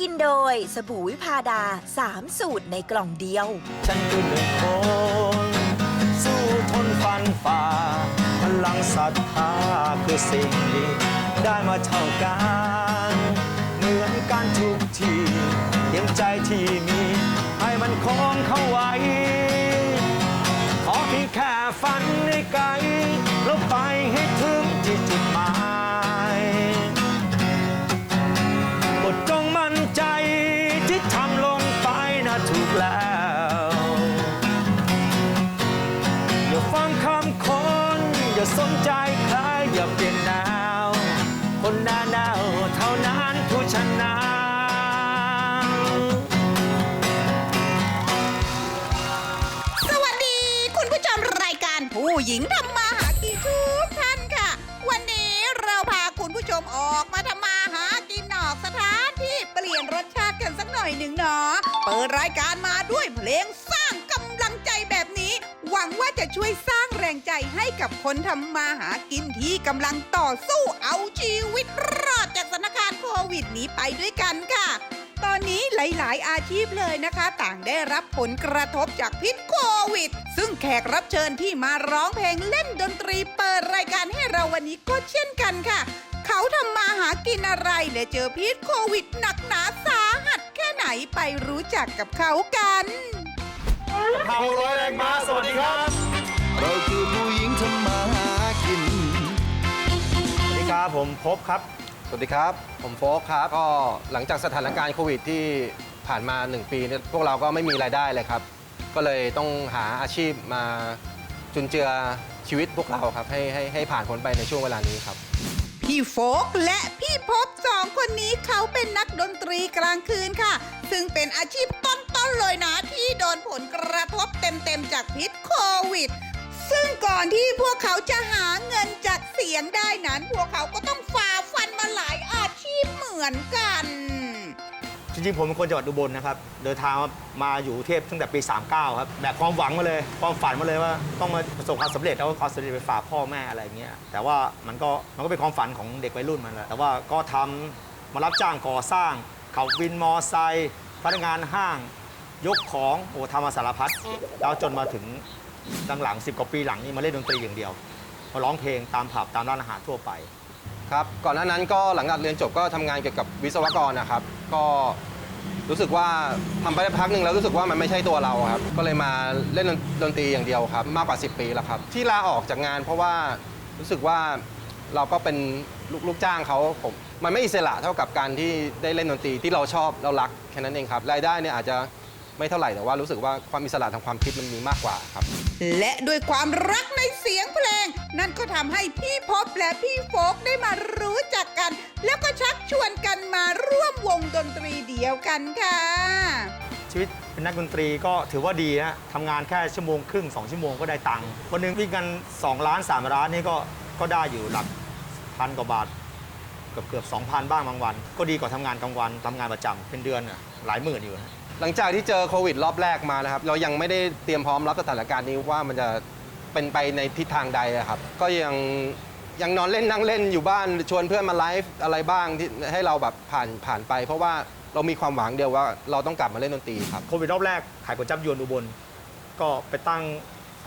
กินโดยสบู่วิพาดา 3 สูตรในกล่องเดียว ฉันคือหนึ่งคนสู้ทนฟันฝ่า พลังศรัทธาคือสิ่งที่ได้มาเท่ากัน เหมือนกันทุกทีเตรียมใจที่มี ให้มันคงเข้าไว้ ขอเพียงแค่ฝันให้ไกลแล้วไปให้ถึงที่จุดหมาย หญิงทำมาหากินทุกท่านค่ะ วันนี้เราพาคุณผู้ชมออกมาทำมาหากินนอกสถานที่เปลี่ยนรสชาติกันสักหน่อยหนึ่งเนาะเปิดรายการมาด้วยเพลงสร้างกำลังใจแบบนี้ หวังว่าจะช่วยสร้างแรงใจให้กับคนทำมาหากินที่กำลังต่อสู้เอาชีวิตรอดจากสถานการณ์โควิดนี้ไปด้วยกันค่ะ ตอนนี้หลายๆ อาชีพเลยนะคะ ต่างได้รับผลกระทบจากพิษโควิด ซึ่งแขกรับเชิญที่มาร้องเพลงเล่นดนตรีเปิดรายการให้เราวันนี้ก็เช่นกันค่ะ เขาทำมาหากินอะไรและเจอพิษโควิดหนักหนาสาหัสแค่ไหนไปรู้จักกับเขากันเผาร้อยแรงมาสวัสดีครับ เราคือผู้หญิงทำมาหากินสวัสดีครับผมพบครับส วัสดีครับ ผมโฟกครับ ก็หลังจากสถานการณ์โควิดที่ผ่านมา 1 ปีเนี่ยพวกเราก็ไม่มีรายได้เลยครับ ก็เลยต้องหาอาชีพมาจุนเจือชีวิตพวกเราครับ ให้ให้ให้ผ่านพ้นไปในช่วงเวลานี้ครับ พี่โฟกและพี่พบสองคนนี้เขาเป็นนักดนตรีกลางคืนค่ะ ซึ่งเป็นอาชีพต้นๆเลยนะ ที่โดนผลกระทบเต็มๆจากพิษโควิด ซึ่งก่อนที่พวกเขาจะหาเงินจากเสียงได้นั้น พวกเขาก็ต้องฝ่า ริงๆผมเป็นคนจังหวัดอุบลนะครับ เดินทางมาอยู่เทพตั้งแต่ปี 39 ครับ แบกความหวังมาเลย ความฝันมาเลยว่าต้องมาประสบความสำเร็จแล้วก็ความสำเร็จไปฝากพ่อแม่อะไรอย่างเงี้ย แต่ว่ามันก็มันก็เป็นความฝันของเด็กวัยรุ่นมันแหละแต่ว่าก็ทำมารับจ้างก่อสร้างเขาวินมอไซค์ พนักงานห้าง ยกของโอ้ทำมาสารพัด แล้วจนมาถึงดังหลัง10กว่าปีหลังนี่มาเล่นดนตรีอย่างเดียว มาร้องเพลงตามผับตามร้านอาหารทั่วไป ครับก่อนหน้านั้นก็หลังจากเรียนจบก็ทำงานเกี่ยวกับวิศวกรนะครับ ก็ รู้สึกว่าทำไปได้พักหนึ่งแล้วรู้สึกว่ามันไม่ใช่ตัวเราครับ ก็เลยมาเล่นดนตรีอย่างเดียวครับ มากกว่า 10 ปีแล้วครับ ที่ลาออกจากงานเพราะว่ารู้สึกว่าเราก็เป็นลูกลูกจ้างเขาผมมันไม่อิสระเท่ากับการที่ได้เล่นดนตรีที่เราชอบเรารักแค่นั้นเองครับรายได้เนี่ยอาจจะไม่เท่าไหร่แต่ว่ารู้สึกว่าความอิสระทางความคิดมันมีมากกว่าครับ และด้วยความรักในส ยงเพลง นั่นก็ทำให้พี่พบและพี่โฟกได้มารู้จักกัน แล้วก็ชักชวนกันมาร่วมวงดนตรีเดียวกันค่ะ ชีวิตเป็นนักดนตรีก็ถือว่าดีนะทำงานแค่ชั่วโมงครึ่ง 2 ชั่วโมงก็ได้ตังค์วันหนึ่งวิ่งกัน2ล้าน3ล้านนี่ก็ก็ได้อยู่หลักพันกว่าบาทเกือบเกือบ2,000 บ้างบางวัน ก็ดีกว่าทำงานกลางวันทำงานประจำเป็นเดือนน่ะหลายหมื่นอยู่นะ หลังจากที่เจอโควิดรอบแรกมานะครับ เรายังไม่ได้เตรียมพร้อมรับสถานการณ์นี้ว่ามันจะ เป็นไปในทิศทางใดอะครับ ก็ยังยังนอนเล่นนั่งเล่นอยู่บ้านชวนเพื่อนมาไลฟ์อะไรบ้างที่ให้เราแบบผ่านผ่านไป เพราะว่าเรามีความหวังเดียวว่าเราต้องกลับมาเล่นดนตรีครับ โควิดรอบแรกขายก๋วยจับยวนอุบล ก็ไปตั้ง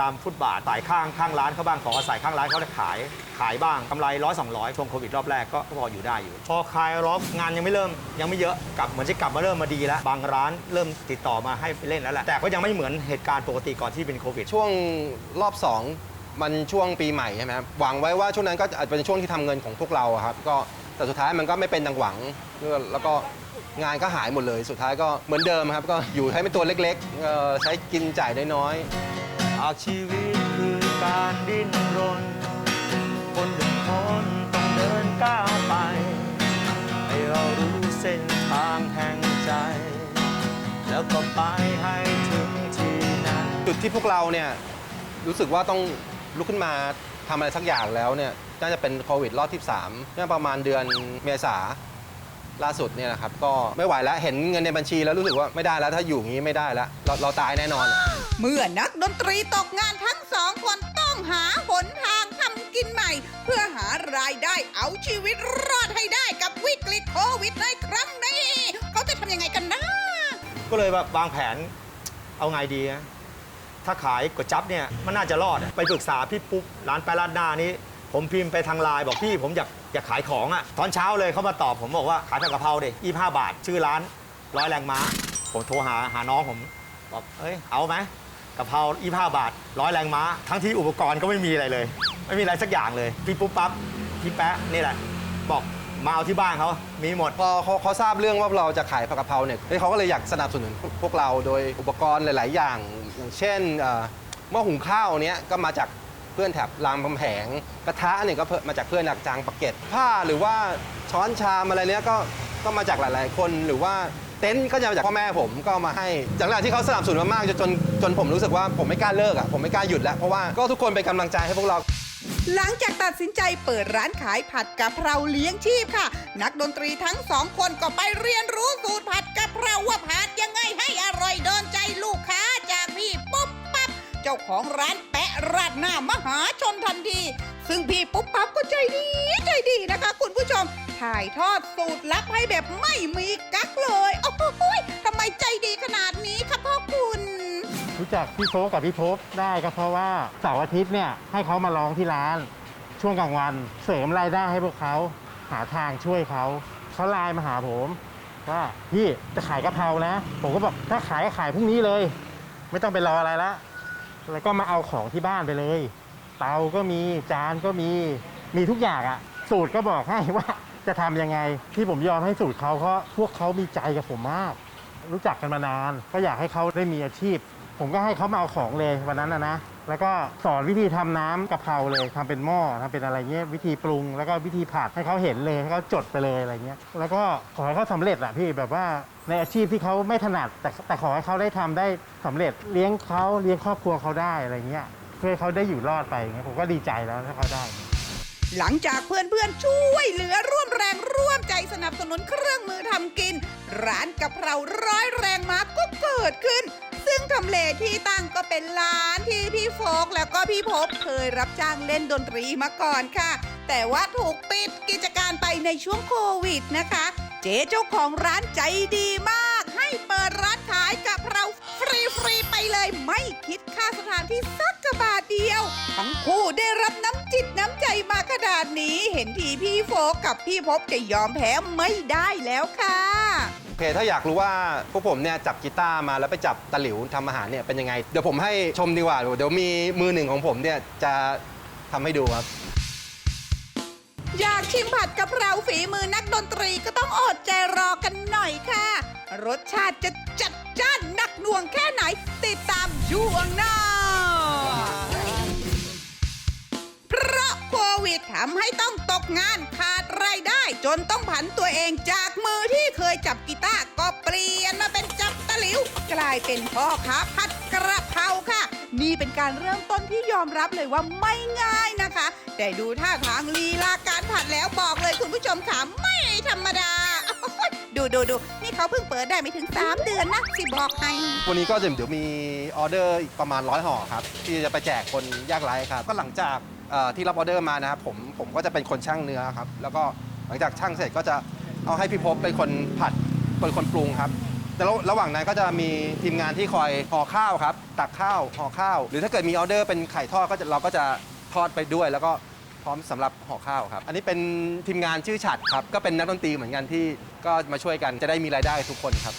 ตามฟุตบาทสายข้างข้างร้านเขาบ้างของอาศัยข้างร้านเขาได้ขายขายบ้างกำไรร้อยสองร้อยช่วงโควิดรอบแรกก็พออยู่ได้อยู่ พอคลายล็อกงานยังไม่เริ่มยังไม่เยอะกลับเหมือนจะกลับมาเริ่มมาดีแล้ว บางร้านเริ่มติดต่อมาให้เล่นแล้วแหละแต่ก็ยังไม่เหมือนเหตุการณ์ปกติก่อนที่เป็นโควิด ช่วงรอบ 2 มันช่วงปีใหม่ใช่ไหมครับหวังไว้ว่าช่วงนั้นก็อาจจะเป็นช่วงที่ทำเงินของพวกเราอะครับก็แต่สุดท้ายมันก็ไม่เป็นดังหวังแล้วก็งานก็หายหมดเลย สุดท้ายก็เหมือนเดิมครับก็อยู่ให้เป็นตัวเล็กๆเอ่อใช้กินจ่ายน้อยๆ หากชีวิตคือการดิ้นรน คนหนึ่งคนต้องเดินก้าวไป ให้เรารู้เส้นทางแห่งใจ แล้วก็ไปให้ถึงที่นั้น จุดที่พวกเราเนี่ยรู้สึกว่าต้องลุกขึ้นมาทำอะไรสักอย่างแล้วเนี่ยน่าจะเป็นโควิดรอบที่3เนี่ยประมาณเดือนเมษา ล่าสุดเนี่ยนะครับก็ไม่ไหวแล้วเห็นเงินในบัญชีแล้วรู้สึกว่าไม่ได้แล้วถ้าอยู่อย่างนี้ไม่ได้แล้วเราเราตายแน่นอน เมื่อนักดนตรีตกงานทั้งสองคนต้องหาหนทางทำกินใหม่ เพื่อหารายได้เอาชีวิตรอดให้ได้กับวิกฤตโควิดในครั้งนี้เขาจะทก็เลยแบบวางแผนเอาไงดีนะถ้าขายก๋วยจั๊บเนี่ยมันน่าจะรอดอะไปปรึกษาพี่ปุ๊บร้านแปรร้านหน้านี้ ผมพิมพ์ไปทางไลน์บอกพี่ผมอยากอยากขายของอะตอนเช้าเลยเขามาตอบผมบอกว่าขายผัดกะเพราดิยี่ห้าบาท ชื่อร้านร้อยแรงม้า ผมโทรหาหาน้องผมบอกเอ้ยเอาไหมกะเพรายี่ห้าบาทร้อยแรงม้า ทั้งที่อุปกรณ์ก็ไม่มีอะไรเลย ไม่มีอะไรสักอย่างเลยพี่ปุ๊บปั๊บพี่แป๊ะนี่แหละ บอกมาเอาที่บ้านเขามีหมด พอเขาเขาทราบเรื่องว่าเราจะขายผักกะเพราเนี่ยเฮ้ยเขาก็เลยอยากสนับสนุนพวกเราโดยอุปกรณ์หลาย ๆ อย่าง อย่างเช่นเอ่อหม้อหุงข้าวเนี้ยก็มาจาก เพื่อนแถบรามคำแหงกระทะเนี่ยก็มาจากเพื่อนจากจางปากเกร็ดผ้าหรือว่าช้อนชามอะไรเนี้ยก็ก็มาจากหลาย ๆ คนหรือว่าเต็นท์ก็จะมาจากพ่อแม่ผมก็มาให้จากนั้นที่เขาสนับสนุนมามากจนจนจนผมรู้สึกว่าผมไม่กล้าเลิกอะผมไม่กล้าหยุดแล้วเพราะว่าก็ทุกคนเป็นกำลังใจให้พวกเรา หลังจากตัดสินใจเปิดร้านขายผัดกะเพราเลี้ยงชีพค่ะ นักดนตรีทั้งสองคนก็ไปเรียนรู้สูตรผัดกะเพราว่าผัดยังไงให้อร่อยโดนใจลูกค้าจากพี่ป จ้าของร้านแปะราดหน้ามหาชนทันที ซึ่งพี่ปุ๊บปั๊บก็ใจดีใจดีนะคะ คุณผู้ชม ถ่ายทอดสูตรลับให้แบบไม่มีกั๊กเลย โอ้โหทำไมใจดีขนาดนี้คะพ่อคุณรู้จักพี่โฟกกับพี่พบได้ก็เพราะว่าเสาร์อาทิตย์เนี่ยให้เขามาร้องที่ร้าน ช่วงกลางวันเสริมรายได้ให้พวกเขาหาทางช่วยเขาเขาไลน์มาหาผมว่าพี่จะขายกะเพรานะ ผมก็บอกถ้าขายก็ขายพรุ่งนี้เลย ไม่ต้องไปรออะไรละ แล้วก็มาเอาของที่บ้านไปเลย เตาก็มีจานก็มีมีทุกอย่างอะสูตรก็บอกให้ว่าจะทำยังไงที่ผมยอมให้สูตรเขาเพราะพวกเขามีใจกับผมมาก รู้จักกันมานาน ก็อยากให้เขาได้มีอาชีพ ผมก็ให้เขามาเอาของเลยวันนั้นนะนะ แล้วก็สอนวิธีทำน้ำกะเพราเลยทำเป็นหม้อทำเป็นอะไรเงี้ยวิธีปรุง แล้วก็วิธีผัดให้เขาเห็นเลยให้เขาจดไปเลยอะไรเงี้ยแล้วก็ขอให้เขาสำเร็จอะพี่แบบว่าในอาชีพที่เขาไม่ถนัด แต่แต่ขอให้เขาได้ทำได้สำเร็จเลี้ยงเขาเลี้ยงครอบครัวเขาได้อะไรเงี้ยเพื่อเขาได้อยู่รอดไปงเงี้ยผมก็ดีใจแล้วถ้าเขาได้ หลังจากเพื่อนๆช่วยเหลือร่วมแรงร่วมใจสนับสนุนเครื่องมือทำกิน ร้านกะเพราร้อยแรงม้าก็เกิดขึ้น ซึ่งทำเลที่ตั้งก็เป็นร้านที่พี่โฟกแล้วก็พี่พบเคยรับจ้างเล่นดนตรีมาก่อนค่ะ แต่ว่าถูกปิดกิจการไปในช่วงโควิดนะคะ เจ๊เจ้าของร้านใจดีมาก ให้เปิดร้านขายกะเราฟรีๆไปเลยไม่คิดค่าสถานที่สักกระบาทเดียวทั้งคู่ได้รับน้ำจิตน้ำใจมาขนาดนี้ เห็นทีพี่โฟกกับพี่พบจะยอมแพ้ไม่ได้แล้วค่ะ โอเคถ้าอยากรู้ว่าพวกผมเนี่ยจับกีตาร์มาแล้วไปจับตะหลิวทำอาหารเนี่ยเป็นยังไง เดี๋ยวผมให้ชมดีกว่า เดี๋ยวมีมือหนึ่งของผมเนี่ยจะทำให้ดูครับ อยากชิมผัดกะเพราฝีมือนักดนตรีก็ต้องอดใจรอกันหน่อยค่ะ รสชาติจะจัดจ้านหนักหน่วงแค่ไหน ติดตามช่วงหน้า เพราะโควิดทำให้ต้องตกงานขาดรายได้จนต้องผันตัวเองจาก มือที่เคยจับกีตาร์ก็เปลี่ยนมาเป็นจับตะหลิว กลายเป็นพ่อค้าผัดกระเพราค่ะ นี่เป็นการเริ่มต้นที่ยอมรับเลยว่าไม่ง่ายนะคะ แต่ดูท่าทางลีลาการผัดแล้วบอกเลยคุณผู้ชมค่ะไม่ธรรมดา ดูดูดูนี่เขาเพิ่งเปิดได้ไม่ถึง 3 เดือนนะสิบอกให้ วันนี้ก็เดี๋ยวมีออเดอร์อีกประมาณร้อยห่อครับ ที่จะไปแจกคนยากไร้ครับ ก็หลังจากเอ่อที่รับออเดอร์มานะครับผมผมก็จะเป็นคนช่างเนื้อครับ แล้วก็หลังจากช่างเสร็จก็จะ เอาให้พี่พบเป็นคนผัดเป็นคนปรุงครับ แต่ระระหว่างนั้นก็จะมีทีมงานที่คอยห่อข้าวครับ ตักข้าวห่อข้าว หรือถ้าเกิดมีออเดอร์เป็นไข่ทอดก็จะเราก็จะทอดไปด้วย แล้วก็พร้อมสำหรับห่อข้าวครับ อันนี้เป็นทีมงานชื่อฉัดครับ ก็เป็นนักดนตรีเหมือนกันที่ก็มาช่วยกันจะได้มีรายได้ทุกคนครับ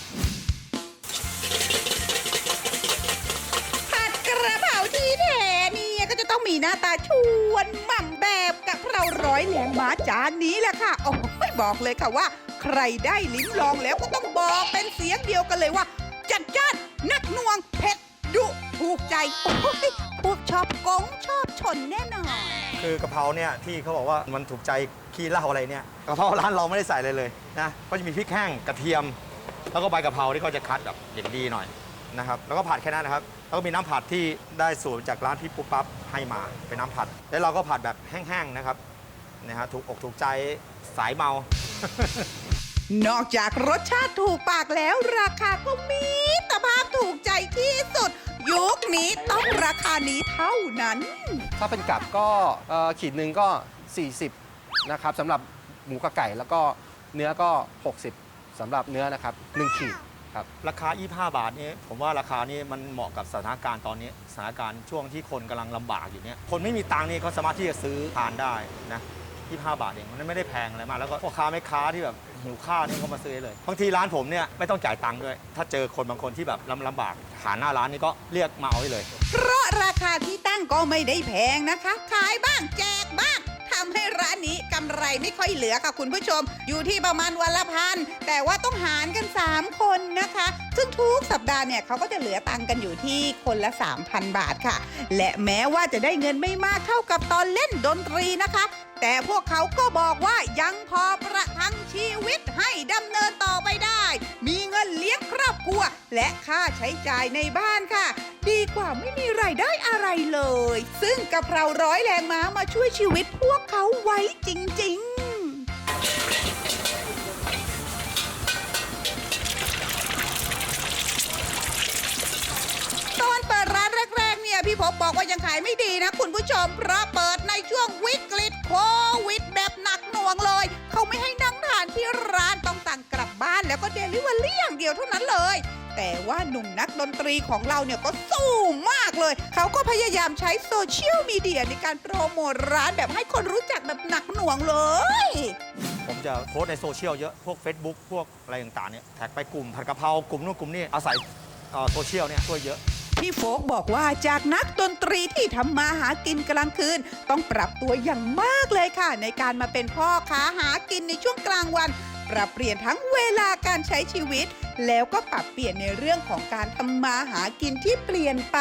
หน้าตาชวนหม่ำแบบกะเราร้อยแหลงหมาจานนี้แหละค่ะโอ้ยบอกเลยค่ะว่า ใครได้ลิ้มลองแล้วก็ต้องบอกเป็นเสียงเดียวกันเลยว่า จัดจ้านนักนวงเผ็ดดุถูกใจโอ้ยพวกชอบกงชอบชนแน่นอน คือกะเพราเนี่ยที่เขาบอกว่ามันถูกใจขี้เหล้าอะไรเนี่ยกะเพราร้านเราไม่ได้ใส่เลยเลยนะก็จะมีพริกแห้งกระเทียม แล้วก็ใบกะเพราที่เขาจะคัดแบบอย่างดีหน่อย นะครับแล้วก็ผัดแค่นั้นนะครับแล้วก็มีน้ำผัดที่ได้สูตรจากร้านพี่ปุ๊บปั๊บให้มาเป็นน้ำผัด แล้วเราก็ผัดแบบแห้งๆนะครับนะฮะถูกอกถูกใจสายเมา นอกจากรสชาติถูกปากแล้ว ราคาก็มีตรภาพถูกใจที่สุด ยุคนี้ต้องราคานี้เท่านั้น ถ้าเป็นกับก็เอ่อขีดหนึ่งก็ 40นะครับสำหรับหมูกับไก่แล้วก็เนื้อก็ 60สำหรับเนื้อนะครับ 1 ขีด ครับ ราคา 25 บาทนี้ผมว่าราคานี้มันเหมาะกับสถานการณ์ตอนนี้สถานการณ์ช่วงที่คนกำลังลำบากอยู่เนี่ยคนไม่มีตังค์นี่เขาสามารถที่จะซื้อทานได้นะ25 บาทเองมันไม่ได้แพงอะไรมากแล้วก็พ่อค้าแม่ค้าที่แบบหิวข้าวนี่เขามาซื้อเลยบางทีร้านผมเนี่ยไม่ต้องจ่ายตังค์ด้วย ถ้าเจอคนบางคนที่แบบลำลำบากหาหน้าร้านนี่ก็เรียกมาเอาได้เลย เพราะราคาที่ตั้งก็ไม่ได้แพงนะคะ ขายบ้างแจกบ้างทำให้ร้านนี้กำไรไม่ค่อยเหลือค่ะคุณผู้ชม อยู่ที่ประมาณวันละพันแต่ว่าต้องหารกัน 3 คนนะคะ ซึ่งทุกสัปดาห์เนี่ยเขาก็จะเหลือตังกันอยู่ที่คนละ 3,000 บาทค่ะ และแม้ว่าจะได้เงินไม่มากเท่ากับตอนเล่นดนตรีนะคะ แต่พวกเขาก็บอกว่ายังพอประทังชีวิตให้ดำเนินต่อไปได้ มีเงินเลี้ยงครอบครัว และค่าใช้จ่ายในบ้านค่ะ ดีกว่าไม่มีไรายได้อะไรเลย ซึ่งกะเพราร้อยแรงม้ามาช่วยชีวิตพวกเขาไว้จริง ๆตอนเปิดร้านแรกๆเนี่ยพี่พบบอกว่ายังขายไม่ดีนะคุณผู้ชมเพราะเปิด หนักหน่วงเลย เขาไม่ให้นั่งทานที่ร้านต้องสั่งกลับบ้านแล้วก็เดลิเวอรี่อย่างเดียวเท่านั้นเลย แต่ว่าหนุ่มนักดนตรีของเราเนี่ยก็สู้มากเลย เขาก็พยายามใช้โซเชียลมีเดียในการโปรโมทร้านแบบให้คนรู้จักแบบหนักหน่วงเลย ผมจะโพสต์ในโซเชียลเยอะ พวก Facebook พวกอะไรต่างๆเนี่ยแท็กไปกลุ่มผัดกะเพรากลุ่มนู้นกลุ่มนี้อาศัยเอ่อโซเชียลเนี่ยช่วยเยอะ พี่โฟกบอกว่าจากนักดนตรีที่ทำมาหากินกลางคืน ต้องปรับตัวอย่างมากเลยค่ะ ในการมาเป็นพ่อค้าหากินในช่วงกลางวัน ปรับเปลี่ยนทั้งเวลาการใช้ชีวิต แล้วก็ปรับเปลี่ยนในเรื่องของการทำมาหากินที่เปลี่ยนไป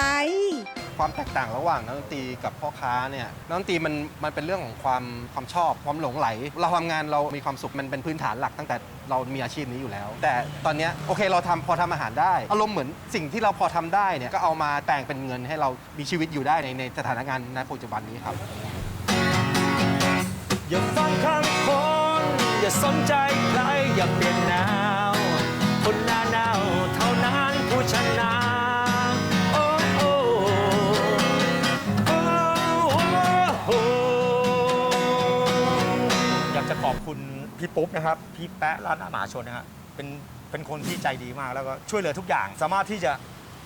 ความแตกต่างระหว่างนักดนตรีกับพ่อค้าเนี่ยนักดนตรีมันมันเป็นเรื่องของความความชอบความหลงไหล เราทำงานเรามีความสุขมันเป็นพื้นฐานหลักตั้งแต่เรามีอาชีพนี้อยู่แล้ว แต่ตอนเนี้ยโอเคเราทำพอทำอาหารได้ อารมณ์เหมือนสิ่งที่เราพอทำได้เนี่ยก็เอามาแปลงเป็นเงินให้เรามีชีวิตอยู่ได้ในในสถานการณ์ณปัจจุบันนี้ครับ อย่าฟังคำคน อย่าสนใจใคร อย่าเปลี่ยนแนวคนหน้าแนวเท่านั้นผู้ชนะ คุณพี่ปุ๊บนะครับ พี่แปะร้านอาหาชนนะฮะเป็นเป็นคนที่ใจดีมากแล้วก็ช่วยเหลือทุกอย่าง สามารถที่จะ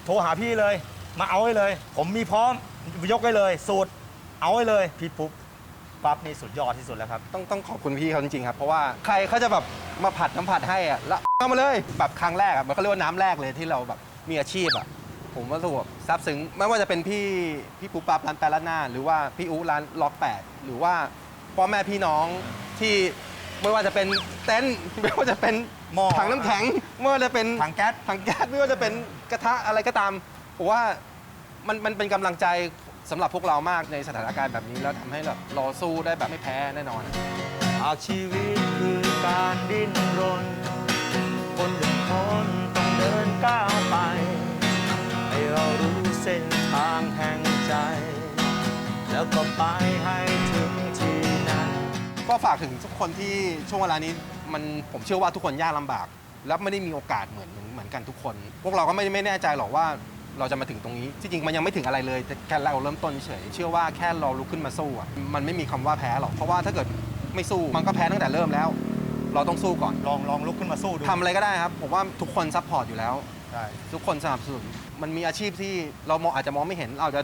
โทรหาพี่เลย มาเอาให้เลย ผมมีพร้อมยกให้เลย สูตร เอาให้เลยพี่ปุ๊บปั๊บนี่สุดยอดที่สุดแล้วครับ ต้องต้องขอบคุณพี่เขาจริงๆครับ เพราะว่าใครเขาจะแบบมาผัดน้ำผัดให้อะแล้วเอามาเลยแบบครั้งแรกอะมันเขาเรียกว่าน้ำแรกเลยที่เราแบบมีอาชีพอะผมว่าถูกซาบซึ้งไม่ว่าจะเป็นพี่พี่ปูปั๊บร้านแปรร้านหน้า หรือว่าพี่อูร้านล็อกแปดหรือว่าพ่อแม่พี่น้องที่ ไม่ว่าจะเป็นเต็นท์ไม่ว่าจะเป็นหม้อถังน้ำแข็งไม่ว่าจะเป็นถังแก๊ส ถังแก๊สไม่ว่าจะเป็นกระทะอะไรก็ตามผมว่ามันมันเป็นกำลังใจสำหรับพวกเรามากในสถานการณ์แบบนี้แล้วทำให้แบบเราสู้ได้แบบไม่แพ้แน่นอน หากชีวิตคือการดิ้นรน คนหนึ่งคนต้องเดินก้าวไป ให้เรารู้เส้นทางแห่งใจ แล้วก็ไปให้ถึงที่นั้น ก็ฝากถึงทุกคนที่ช่วงเวลานี้มันผมเชื่อว่าทุกคนยากลำบาก และไม่ได้มีโอกาสเหมือนเหมือนเหมือนกันทุกคน พวกเราก็ไม่ไม่แน่ใจหรอกว่าเราจะมาถึงตรงนี้ที่จริงมันยังไม่ถึงอะไรเลยแต่แค่เราเริ่มต้นเฉยเชื่อว่าแค่เราลุกขึ้นมาสู้อะมันไม่มีคำว่าแพ้หรอกเพราะว่าถ้าเกิดไม่สู้มันก็แพ้ตั้งแต่เริ่มแล้ว เราต้องสู้ก่อนลองลองลุกขึ้นมาสู้ดูทำอะไรก็ได้ครับผมว่าทุกคนซัพพอร์ตอยู่แล้ว ใช่ทุกคนสนับสนุนมันมีอาชีพที่เรามองอาจจะมองไม่เห็น เราจะ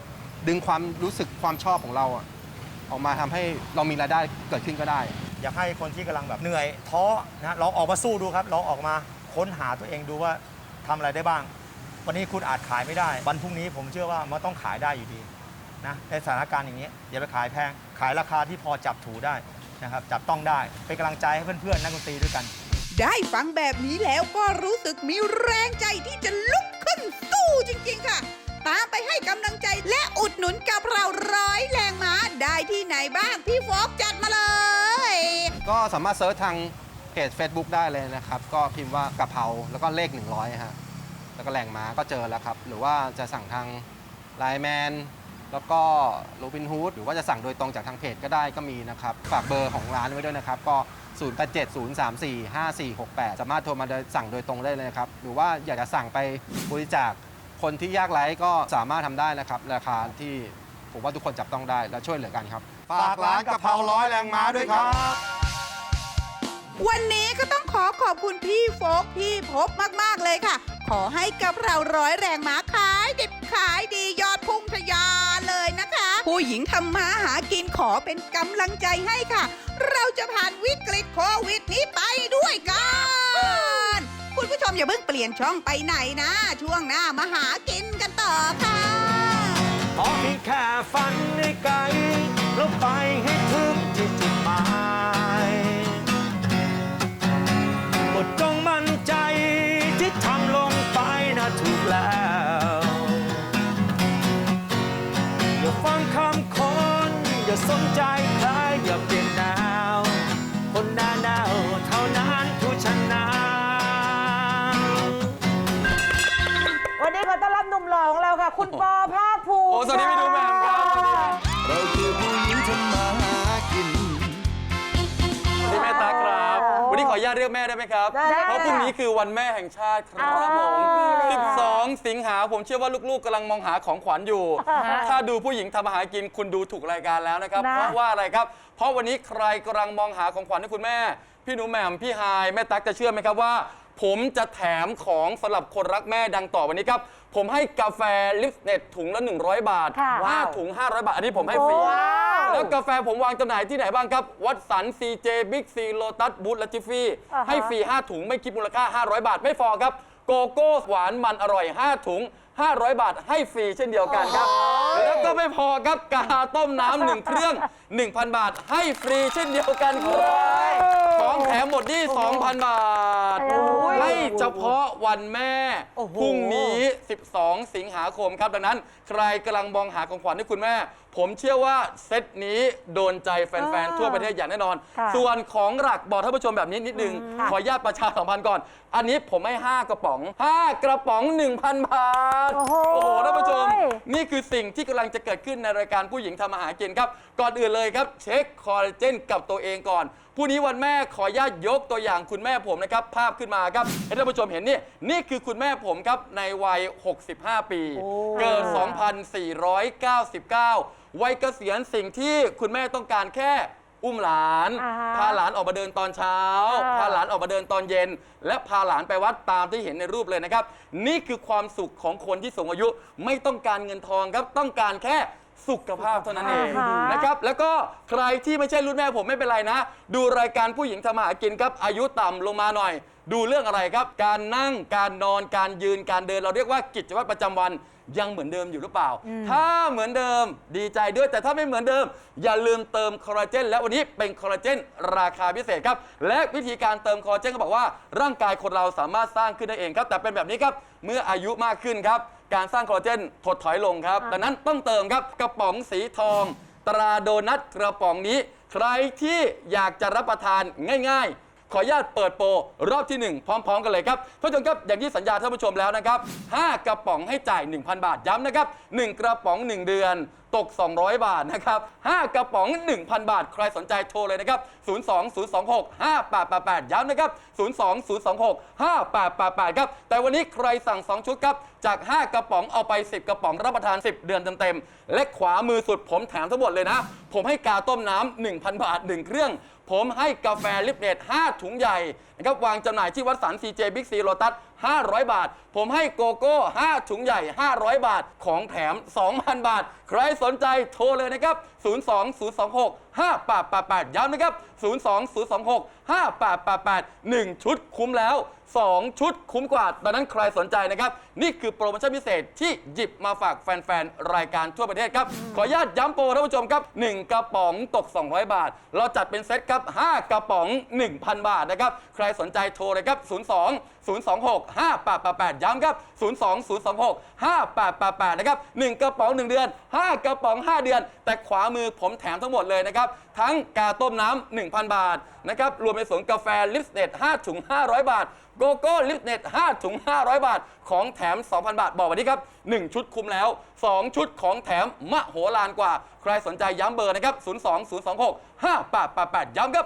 ดึงความรู้สึกความชอบของเราอะ ออกมาทำให้เรามีรายได้เกิดขึ้นก็ได้ อยากให้คนที่กำลังแบบเหนื่อยท้อนะลองออกมาสู้ดูครับลองออกมาค้นหาตัวเองดูว่าทำอะไรได้บ้าง วันนี้คุณอาจขายไม่ได้ วันพรุ่งนี้ผมเชื่อว่ามันต้องขายได้อยู่ดีนะในสถานการณ์อย่างนี้อย่าไปขายแพง ขายราคาที่พอจับถูได้นะครับจับต้องได้เป็นกำลังใจให้เพื่อนๆนักดนตรีด้วยกัน ได้ฟังแบบนี้แล้วก็รู้สึกมีแรงใจที่จะลุกขึ้นสู้จริงๆค่ะ ตามไปให้กำลังใจและอุดหนุนกับเราร้อยแรงม้าได้ที่ไหนบ้าง พี่โฟกจัดมาเลย ก็สามารถเซิร์ชทางเพจ Facebook ได้เลยนะครับ ก็พิมพ์ว่ากะเพราแล้วก็เลข 100ฮะแล้วก็แรงม้าก็เจอแล้วครับ หรือว่าจะสั่งทางไลน์แมนแล้วก็โรบินฮูดหรือว่าจะสั่งโดยตรงจากทางเพจก็ได้ก็มีนะครับ ฝากเบอร์ของร้านไว้ด้วยนะครับ ก็ 0870345468 สามารถโทรมาสั่งโดยตรงได้เลยนะครับ หรือว่าอยากจะสั่งไปบริจาค คนที่ยากไร้ก็สามารถทำได้นะครับ ราคาที่ผมว่าทุกคนจับต้องได้และช่วยเหลือกันครับฝากร้านกะเพราร้อยแรงม้าด้วยครับ วันนี้ก็ต้องขอขอบคุณพี่โฟกพี่พบมาก ๆ เลยค่ะ ขอให้กับเราร้อยแรงหมาขายดิบขายดียอดพุ่งทะยานเลยนะคะ ผู้หญิงทำมาหากินขอเป็นกำลังใจให้ค่ะ เราจะผ่านวิกฤตโควิดนี้ไปด้วยกัน คุณผู้ชมอย่าเพิ่งเปลี่ยนช่องไปไหนนะ ช่วงหน้ามาหากินกันต่อค่ะ ขอเพียงแค่ฝันในไกล ค่ะคุณปอภาคภูมิโอ้สวัสดีพี่ดูแมนครับสวัสดีครับ เราคือผู้หญิงทำมาหากินสวัสดีแม่ตาครับ วันนี้ขออนุญาตเรียกแม่ได้ไหมครับ ได้เพราะพรุ่งนี้คือวันแม่แห่งชาติครับอ่าผม ดีเลยค่ะ12 สิงหาผมเชื่อว่าลูกๆกำลังมองหาของขวัญอยู่ ถ้าดูผู้หญิงทำอาหารกินคุณดูถูกรายการแล้วนะครับ นะ เพราะว่าอะไรครับ เพราะวันนี้ใครกำลังมองหาของขวัญให้คุณแม่ พี่หนูแหม่มพี่ฮายแม่ตั๊กจะเชื่อไหมครับว่า ผมจะแถมของสำหรับคนรักแม่ดังต่อวันนี้ครับ ผมให้กาแฟลิฟเน็ตถุงละ 100 บาทค่ะห้าถุง 500 บาท อันนี้ผมให้ฟรี ว้าว แล้วกาแฟผมวางจำหน่ายที่ไหนบ้างครับ วัดสันซีเจบิ๊กซีโลตัสบูธและจิฟฟี่ อ่าฮะ ให้ฟรี 5 ถุงไม่คิดมูลค่า 500 บาท ไม่พอครับ โกโก้หวานมันอร่อย 5 ถุง 500 บาทให้ฟรีเช่นเดียวกันครับ แล้วก็ไม่พอครับกาต้มน้ำหนึ่งเครื่อง 1,000 บาทให้ฟรีเช่นเดียวกันครับของแถมหมดนี่2,000 บาทโอ้ยให้เฉพาะวันแม่โอ้โหพรุ่งนี้ 12 สิงหาคมครับ ดังนั้น ใครกำลังมองหาของขวัญให้คุณแม่ ผมเชื่อว่าเซตนี้โดนใจแฟน ๆ ทั่วประเทศอย่างแน่นอน ค่ะส่วนของหลักบอกท่านผู้ชมแบบนี้นิดนึง ค่ะ ขออนุญาตประชาสัมพันธ์ก่อน อันนี้ผมให้ 5 กระป๋อง 5 กระป๋อง 1,000 บาท โอ้โห ท่านผู้ชม นี่คือสิ่งที่กำลังจะเกิดขึ้นในรายการผู้หญิงทำอาหารกินครับ ก่อนอื่นเลยครับ เช็คคอลลาเจนกับตัวเองก่อน ผู้นี้วันแม่ขออนุญาตยกตัวอย่างคุณแม่ผมนะครับ ภาพขึ้นมาครับให้ท่านผู้ชมเห็นนี่นี่คือคุณแม่ผมครับในวัย 65 ปี เกิด 2499 วัยเกษียณสิ่งที่คุณแม่ต้องการแค่อุ้มหลาน อ่าฮะพาหลานออกมาเดินตอนเช้า อ่า พาหลานออกมาเดินตอนเย็น และพาหลานไปวัดตามที่เห็นในรูปเลยนะครับ นี่คือความสุขของคนที่สูงอายุ ไม่ต้องการเงินทองครับ ต้องการแค่ สุขภาพเท่านั้นเองอ่าฮะ นะครับ แล้วก็ใครที่ไม่ใช่รุ่นแม่ผมไม่เป็นไรนะ ดูรายการผู้หญิงทำมาหากินครับ อายุต่ำลงมาหน่อย ดูเรื่องอะไรครับ การนั่งการนอนการยืนการเดิน เราเรียกว่ากิจวัตรประจำวันยังเหมือนเดิมอยู่หรือเปล่า ถ้าเหมือนเดิมดีใจด้วยแต่ถ้าไม่เหมือนเดิม อย่าลืมเติมคอลลาเจนและวันนี้เป็นคอลลาเจนราคาพิเศษครับและวิธีการเติมคอลลาเจนก็บอกว่า ร่างกายคนเราสามารถสร้างขึ้นได้เองครับแต่เป็นแบบนี้ครับเมื่ออายุมากขึ้นครับ การสร้างคอลลาเจนถดถอยลงครับดังนั้นต้องเติมครับกระป๋องสีทอง ตราโดนัทกระป๋องนี้ ใครที่อยากจะรับประทานง่ายๆ ขออนุญาตเปิดโปรรอบที่ 1 พร้อม ๆ กันเลยครับท่านผู้ชมครับอย่างที่สัญญาท่านผู้ชมแล้วนะครับ5กระป๋องให้จ่าย 1,000 บาทย้ำนะครับ1กระป๋อง 1 เดือน ตก 200 บาทนะครับ5กระป๋อง 1,000 บาท ใครสนใจโทรเลยนะครับ 020265888 ย้ำนะครับ 020265888 ครับ แต่วันนี้ใครสั่ง 2 ชุดครับ จาก 5 กระป๋องเอาไป 10 กระป๋องรับประทาน 10 เดือนเต็มๆ และขวามือสุดผมแถมทั้งหมดเลยนะ ผมให้กาต้มน้ำ1,000 บาท 1 เครื่อง ผมให้กาแฟลิปเนต5ถุงใหญ่นะครับวางจำหน่ายที่วัดสันซีเจบิ๊กซีโรตัส500 บาท ผมให้โกโก้ 5 ถุงใหญ่ 500 บาท ของแถม 2,000 บาท ใครสนใจโทรเลยนะครับ 02026 5888 ย้ำนะครับ 02026 5888 1 ชุดคุ้มแล้ว 2 ชุดคุ้มกว่าดังนั้นใครสนใจนะครับ นี่คือโปรโมชั่นพิเศษที่หยิบมาฝากแฟนๆ รายการทั่วประเทศครับ ขออนุญาตย้ำโปรท่านผู้ชมครับ 1 กระป๋องตก 200 บาท เราจัดเป็นเซตครับ 5 กระป๋อง 1,000 บาทนะครับ ใครสนใจโทรเลยครับ 02 026 5888 ย้ำครับ 02 026 5888 นะครับ 1 กระป๋อง 1 เดือน 5 กระป๋อง 5 เดือน แต่ขวามือผมแถมทั้งหมดเลยนะครับ ทั้งกาต้มน้ำ1,000 บาทนะครับ รวมในส่วนกาแฟลิปเน็ต5ถุง500 บาท โกโก้ลิปเน็ต5ถุง500 บาท ของแถม 2,000 บาท บอกวันนี้ครับ 1 ชุดคุ้มแล้ว 2 ชุดของแถมมะโหฬารกว่า รรสนใจย้ำเบอร์นะครับ 02026 5888 ย้ำครับ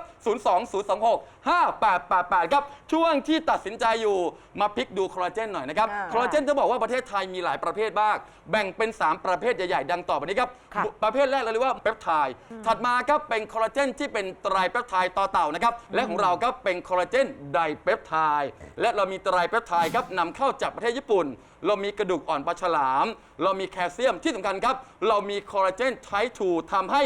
02026 5888 ครับ ช่วงที่ตัดสินใจอยู่มาพลิกดูคอลลาเจนหน่อยนะครับ อ่าคอลลาเจนจะบอกว่าประเทศไทยมีหลายประเภทมากแบ่งเป็น 3 ประเภทใหญ่ๆ ดังต่อไปนี้ครับ ค่ะประเภทแรกเราเรียกว่าเปปไทด์ ถัดมาครับเป็นคอลลาเจนที่เป็นไตรเปปไทด์ต่อเต่านะครับ และของเราครับเป็นคอลลาเจนไดเปปไทด์ และเรามีไตรเปปไทด์ครับนำเข้าจากประเทศญี่ปุ่น เรามีกระดูกอ่อนปลาฉลาม เรามีแคลเซียมที่สำคัญครับ เรามีคอลลาเจนไทป์2ทำให้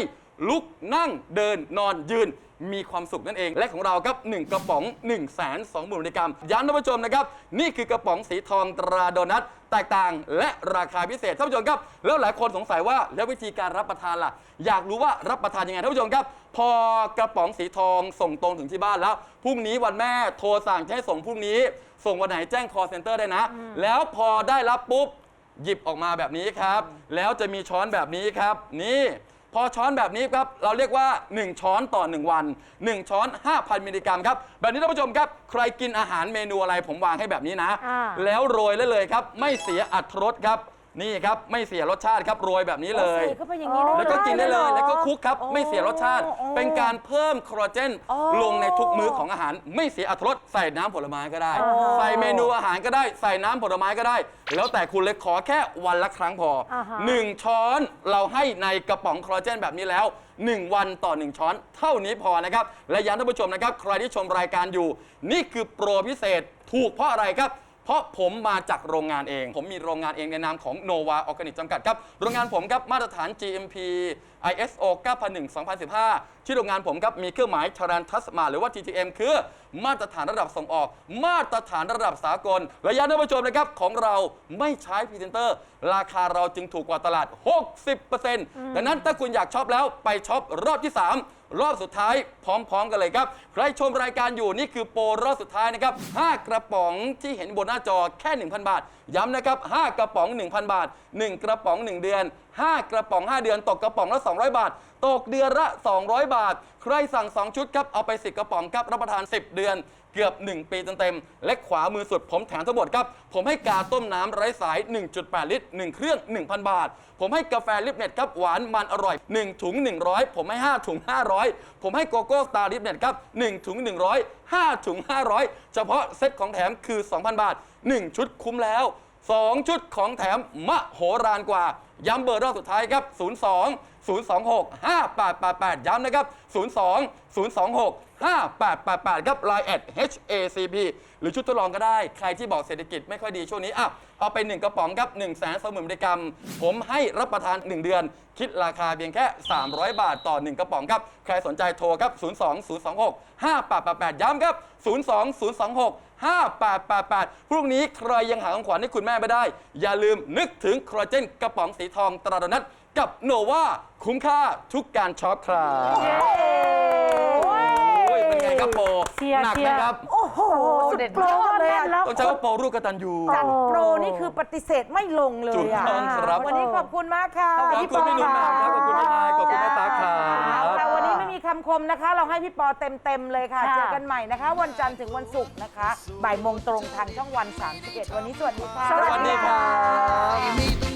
ลุกนั่งเดินนอนยืน มีความสุขนั่นเอง และของเราครับ 1 กระป๋อง 1 2 0 0 0 0มิลลิกรัมย้ำท่านผู้ชมนะครับ นี่คือกระป๋องสีทองตราโดนัทแตกต่างและราคาพิเศษท่านผู้ชมครับ แล้วหลายคนสงสัยว่าแล้ววิธีการรับประทานล่ะ อยากรู้ว่ารับประทานยังไงท่านผู้ชมครับ พอกระป๋องสีทองส่งตรงถึงที่บ้านแล้วพรุ่งนี้วันแม่โทรสั่งจะให้ส่งพรุ่งนี้ ส่งวันไหนแจ้ง call center ได้นะ แล้วพอได้รับปุ๊บหยิบออกมาแบบนี้ครับ แล้วจะมีช้อนแบบนี้ครับ นี่พ อช้อนแบบนี้ครับเราเรียกว่า 1 ช้อนต่อ 1 วัน 1 ช้อน 5,000มิลลิกรัมครับแบบนี้ท่านผู้ชมครับ ใครกินอาหารเมนูอะไรผมวางให้แบบนี้นะ อ่า แล้วโรยได้เลยครับ ไม่เสียอัตรสครับ นี่ครับไม่เสียรสชาติครับโรยแบบนี้เลย ใส่เข้าไปอย่างนี้ได้ แล้วก็กินได้เลยหรอแล้วก็คลุกครับโอ้ไม่เสียรสชาติโอ้เป็นการเพิ่มคอลลาเจนโอ้ลงในทุกมื้อของอาหาร ไม่เสียอัตรสใส่น้ำผลไม้ก็ได้ โอ้ ใส่เมนูอาหารก็ได้ ใส่น้ำผลไม้ก็ได้ แล้วแต่คุณเลยขอแค่วันละครั้งพออาฮะ หนึ่งช้อนเราให้ในกระป๋องคอลลาเจนแบบนี้แล้ว 1 วันต่อ 1 ช้อน เท่านี้พอนะครับ และย้ำท่านผู้ชมนะครับ ใครที่ชมรายการอยู่ นี่คือโปรพิเศษถูกเพราะอะไรครับ เพราะผมมาจากโรงงานเอง ผมมีโรงงานเองในนามของ Nova Organic จำกัดครับ โรงงานผมครับมาตรฐาน GMP ISO 9001 2015 ที่โรงงานผมครับมีเครื่องหมาย t a r a n t u s m a หรือว่า TTM คือมาตรฐานระดับส่งออก มาตรฐานระดับสากลระยะท่านผู้ชมนะครับของเราไม่ใช้พรีเซนเตอร์ ราคาเราจึงถูกกว่าตลาด 60%ดังนั้นถ้าคุณอยากช็อปแล้วไปช็อปรอบที่ 3 รอบสุดท้ายพร้อมๆกันเลยครับ ใครชมรายการอยู่นี่คือโปรรอบสุดท้ายนะครับ 5 กระป๋องที่เห็นบนหน้าจอแค่ 1,000 บาท ย้ำนะครับ 5 กระป๋อง 1,000 บาท 1 กระป๋อง 1 เดือน 5 กระป๋อง 5 เดือนตกกระป๋องละ 200 บาท ตกเดือนละ 200 บาท ใครสั่ง 2 ชุดครับเอาไป 10 กระป๋องครับรับประทาน 10 เดือน เกือบ 1 ปีเต็มๆและขวามือสุดผมแถมทั้งหมดครับ ผมให้กาต้มน้ำไร้สาย 1.8 ลิตร 1 เครื่อง 1,000 บาท ผมให้กาแฟลิปเน็ตครับหวานมันอร่อย 1 ถุง 100 ผมให้ 5 ถุง 500 ผมให้โกโก้สตาร์ลิปเน็ตครับ 1 ถุง 100 5 ถุง 500 เฉพาะเซ็ตของแถมคือ 2,000 บาท 1 ชุดคุ้มแล้ว 2 ชุดของแถมมโหฬารกว่า ย้ำเบอร์รอบสุดท้ายครับ 02 026 5888 ย้ำนะครับ 02 026 5888 ครับ Line at HACP หรือชุดทดลองก็ได้ ใครที่บอกเศรษฐกิจไม่ค่อยดีช่วงนี้อะเอาไป 1 กระป๋องครับ1 2 0 0 0 0มิลลิกรัม ผมให้รับประทาน 1 เดือน คิดราคาเพียงแค่ 300 บาทต่อ 1 กระป๋องครับ ใครสนใจโทรครับ 02 026 5888 ย้ำครับ 02 026 5888 พรุ่งนี้ใครยังหาของขวัญให้คุณแม่ไม่ได้ อย่าลืมนึกถึงคอลลาเจนกระป๋องสีทองตราดนัท กับโนวาคุ้มค่าทุกการช็อปครับโอ้ยเป็นไงครับโปรเชียร์หนักเชีไหยมร์ ครับโอ้โหสุดโปรเลยอะต้องใช้ว่าโปรรูปกตันยู จัดโปรนี่คือปฏิเสธไม่ลงเลยถูกอะต้องครับ วันนี้ขอบคุณมากค่ะขอบคุณพี่หนุ่มแหม่มครับขอบคุณพี่พายขอบคุณแม่ตั๊กครับค่ะวันนี้ไม่มีคำคมนะคะ เราให้พี่ปอเต็มๆเลยค่ะ ค่ะ เจอกันใหม่นะคะ วันจันทร์ถึงวันศุกร์นะคะบ่ายโมงตรงทางช่องวัน 31 วันนี้สวัสดีค่ะ สวัสดีครับ